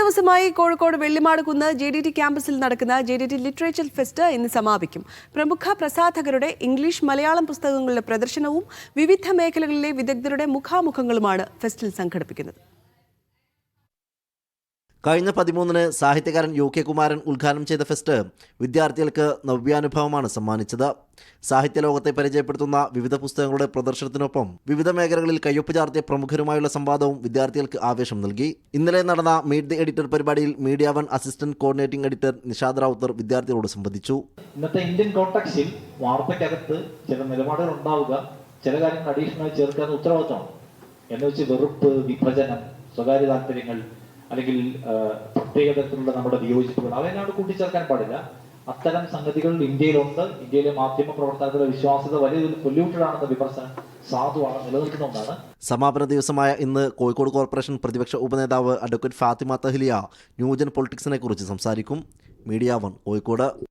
ദിവസമായി കോഴിക്കോട് വെള്ളിമാട് കുന്ന് J D T ക്യാമ്പസിൽ നടക്കുന്ന J D T literature fest ഇന്ന് സമാപിക്കും. പ്രമുഖ പ്രസാധകരുടെ ഇംഗ്ലീഷ് മലയാളം പുസ്തകങ്ങളുടെ പ്രദർശനവും വിവിധ മേഖലകളിലെ വിദഗ്ധരുടെ മുഖാമുഖങ്ങളുമാണ് ഫെസ്റ്റിൽ സംഘടിപ്പിക്കുന്നത്. കഴിഞ്ഞ പതിമൂന്നിന് സാഹിത്യകാരൻ യു കെ കുമാരൻ ഉദ്ഘാടനം ചെയ്ത ഫെസ്റ്റ് വിദ്യാർത്ഥികൾക്ക് നവ്യാനുഭവമാണ് സമ്മാനിച്ചത്. സാഹിത്യ ലോകത്തെ പരിചയപ്പെടുത്തുന്ന വിവിധ പുസ്തകങ്ങളുടെ പ്രദർശനത്തിനൊപ്പം വിവിധ മേഖലകളിൽ കയ്യൊപ്പ് ചാർത്തിയ പ്രമുഖരുമായുള്ള സംവാദവും വിദ്യാർത്ഥികൾക്ക് ആവേശം നൽകി. ഇന്നലെ നടന്ന മീറ്റ് ദി എഡിറ്റർ പരിപാടിയിൽ media one assistant coordinating editor Nishad Ravuthar വിദ്യാർത്ഥികളോട് സംബന്ധിച്ചു ഇന്നത്തെ ഇന്ത്യൻ കോൺടാക്സിൽ വാർത്തയ്ക്കകത്ത് ചില നിലപാടുകൾ ഉണ്ടാവുക ചില കാര്യങ്ങൾ അഡീഷണൽ ചേർക്കാൻ ഉത്തരവാദിത്തമാണ് എന്ന് വെച്ച് വെറുപ്പ് വിഭജനം സ്വകാര്യ താല്പര്യങ്ങൾ അല്ലെങ്കിൽ പ്രത്യേക തരത്തിലുള്ള നമ്മുടെ വിയോജിപ്പുകൾ. അവയെല്ലാം കൂട്ടിച്ചേർക്കാൻ പാടില്ല. അത്തരം സംഗതികൾ ഇന്ത്യയിലുണ്ട്. ഇന്ത്യയിലെ മാധ്യമ പ്രവർത്തനത്തിലെ വിശ്വാസ്യത വലിയ പൊല്യൂട്ടഡ് ആണെന്ന വിമർശനം സാധുവാണ് നിലനിൽക്കുന്ന സമാപന ദിവസമായ ഇന്ന് കോഴിക്കോട് കോർപ്പറേഷൻ പ്രതിപക്ഷ ഉപനേതാവ് advocate Fathima Thahliya new gen പൊളിറ്റിക്സിനെ കുറിച്ച് സംസാരിക്കും. Media one Kozhikode.